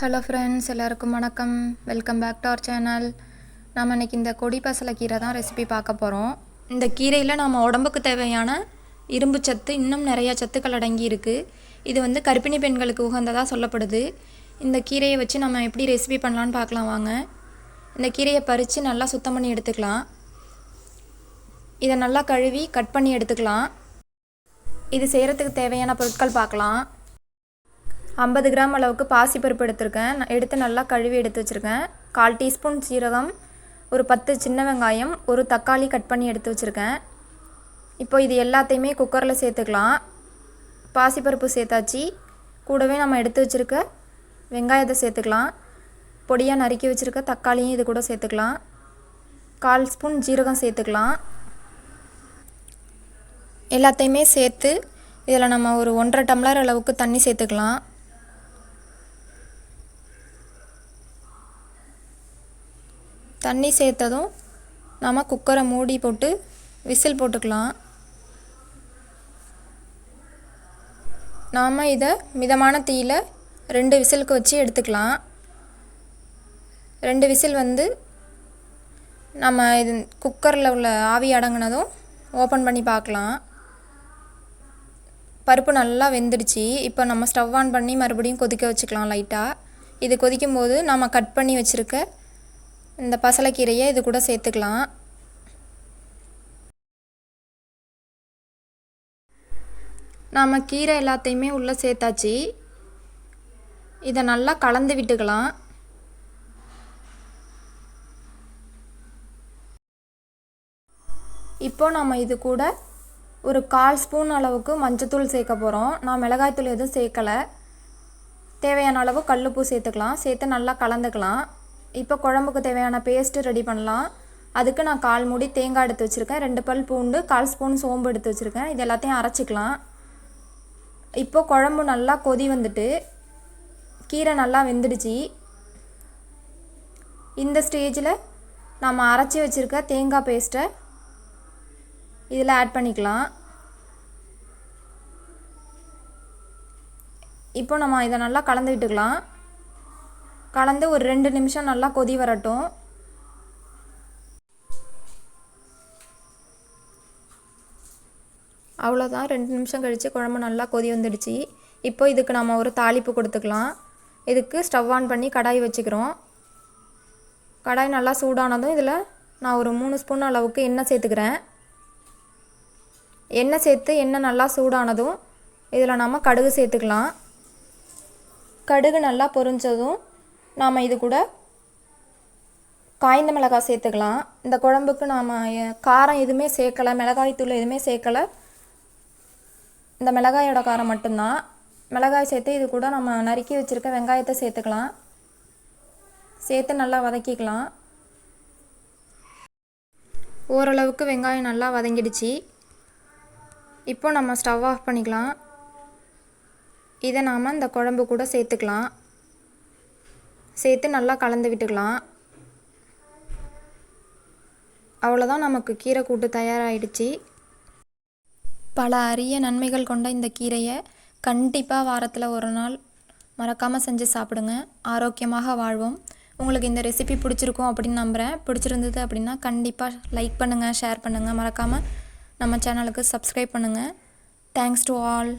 Hello friends எல்லாருக்கும் வணக்கம். Welcome back to our channel நாம் இன்றைக்கி இந்த கொடி பசலை கீரை தான் ரெசிபி பார்க்க போகிறோம் இந்த கீரையில் நம்ம உடம்புக்கு தேவையான இரும்பு சத்து இன்னும் நிறையா சத்துக்கள் அடங்கி இருக்குது இது வந்து கர்ப்பிணி பெண்களுக்கு உகந்ததாக சொல்லப்படுது. இந்த கீரையை வச்சு நம்ம எப்படி ரெசிபி பண்ணலான்னு பார்க்கலாம் வாங்க. இந்த கீரையை பறித்து நல்லா சுத்தம் பண்ணி எடுத்துக்கலாம். இதை நல்லா கழுவி கட் பண்ணி எடுத்துக்கலாம். இது செய்கிறதுக்கு தேவையான பொருட்கள் பார்க்கலாம். ஐம்பது கிராம் அளவுக்கு பாசிப்பருப்பு எடுத்திருக்கேன். நான் எடுத்து நல்லா கழுவி எடுத்து வச்சுருக்கேன். கால் டீஸ்பூன் சீரகம் ஒரு பத்து சின்ன வெங்காயம் ஒரு தக்காளி கட் பண்ணி எடுத்து வச்சுருக்கேன். இப்போ இது எல்லாத்தையுமே குக்கரில் சேர்த்துக்கலாம். பாசிப்பருப்பு சேர்த்தாச்சு. கூடவே நம்ம எடுத்து வச்சுருக்க வெங்காயத்தை சேர்த்துக்கலாம். பொடியாக நறுக்கி வச்சுருக்க தக்காளியும் இது கூட சேர்த்துக்கலாம். கால் ஸ்பூன் ஜீரகம் சேர்த்துக்கலாம். எல்லாத்தையுமே சேர்த்து இதில் நம்ம ஒரு ஒன்றரை டம்ளர் அளவுக்கு தண்ணி சேர்த்துக்கலாம். தண்ணி சேர்த்ததும் நம்ம குக்கரை மூடி போட்டு விசில் போட்டுக்கலாம். நாம் இதை மிதமான தீயில் ரெண்டு விசிலுக்கு வச்சு எடுத்துக்கலாம். ரெண்டு விசில் வந்து நம்ம இது குக்கரில் உள்ள ஆவி அடங்கினதும் ஓப்பன் பண்ணி பார்க்கலாம். பருப்பு நல்லா வெந்துடுச்சு. இப்போ நம்ம ஸ்டவ் ஆன் பண்ணி மறுபடியும் கொதிக்க வச்சுக்கலாம் லைட்டாக இது கொதிக்கும் போது நம்ம கட் பண்ணி வச்சுருக்க இந்த பசலைக்கீரையை இது கூட சேர்த்துக்கலாம். நாம் கீரை எல்லாத்தையுமே உள்ளே சேர்த்தாச்சு. இதை நல்லா கலந்து விட்டுக்கலாம். இப்போ நம்ம இது கூட ஒரு கால் ஸ்பூன் அளவுக்கு மஞ்சத்தூள் சேர்க்க போகிறோம் நான் மிளகாய்த்தூள் எதுவும் சேர்க்கலை. தேவையான அளவு கல்லுப்பு சேர்த்துக்கலாம். சேர்த்து நல்லா கலந்துக்கலாம். இப்போ குழம்புக்கு தேவையான பேஸ்ட்டு ரெடி பண்ணலாம். அதுக்கு நான் கால் மூடி தேங்காய் எடுத்து வச்சுருக்கேன். ரெண்டு பல் பூண்டு கால் ஸ்பூன் சோம்பு எடுத்து வச்சுருக்கேன். இது எல்லாத்தையும் அரைச்சிக்கலாம். இப்போ குழம்பு நல்லா கொதி வந்துட்டு கீரை நல்லா வெந்துடுச்சு. இந்த ஸ்டேஜில் நம்ம அரைச்சி வச்சுருக்க தேங்காய் பேஸ்ட்டை இதில் ஆட் பண்ணிக்கலாம். இப்போ நம்ம இதை நல்லா கலந்து விட்டுக்கலாம். கலந்து ஒரு ரெண்டு நிமிஷம் நல்லா கொதி வரட்டும். அவ்வளோதான் ரெண்டு நிமிஷம் கழித்து குழம்பு நல்லா கொதி வந்துடுச்சு. இப்போ இதுக்கு நம்ம ஒரு தாளிப்பு கொடுத்துக்கலாம். இதுக்கு ஸ்டவ் ஆன் பண்ணி கடாய் வச்சுக்கிறோம். கடாய் நல்லா சூடானதும் இதில் நான் ஒரு மூணு ஸ்பூன் அளவுக்கு எண்ணெய் சேர்த்துக்கிறேன். எண்ணெய் சேர்த்து எண்ணெய் நல்லா சூடானதும் இதில் நம்ம கடுகு சேர்த்துக்கலாம். கடுகு நல்லா பொரிஞ்சதும் நாம் இது கூட காய்ந்த மிளகாய் சேர்த்துக்கலாம். இந்த குழம்புக்கு நாம் காரம் எதுவுமே சேர்க்கலை மிளகாய் தூள் எதுவுமே சேர்க்கலை. இந்த மிளகாயோட காரம் மட்டும்தான். மிளகாய் சேர்த்து இது கூட நம்ம நறுக்கி வச்சுருக்க வெங்காயத்தை சேர்த்துக்கலாம். சேர்த்து நல்லா வதக்கிக்கலாம். ஓரளவுக்கு வெங்காயம் நல்லா வதங்கிடுச்சு. இப்போ நம்ம ஸ்டவ் ஆஃப் பண்ணிக்கலாம். இதை நாம் இந்த குழம்பு கூட சேர்த்துக்கலாம். சேர்த்து நல்லா கலந்து விட்டுக்கலாம். அவ்வளோதான் நமக்கு கீரை கூட்டு தயாராகிடுச்சு பல அரிய நன்மைகள் கொண்ட இந்த கீரையை கண்டிப்பாக வாரத்தில் ஒரு நாள் மறக்காமல் செஞ்சு சாப்பிடுங்க. ஆரோக்கியமாக வாழ்வோம். உங்களுக்கு இந்த ரெசிபி பிடிச்சிருக்கும் அப்படின்னு நம்புகிறேன் பிடிச்சிருந்தது அப்படின்னா கண்டிப்பாக லைக் பண்ணுங்கள் ஷேர் பண்ணுங்கள் மறக்காமல் நம்ம சேனலுக்கு சப்ஸ்கிரைப் பண்ணுங்கள் தேங்க்ஸ் டு ஆல்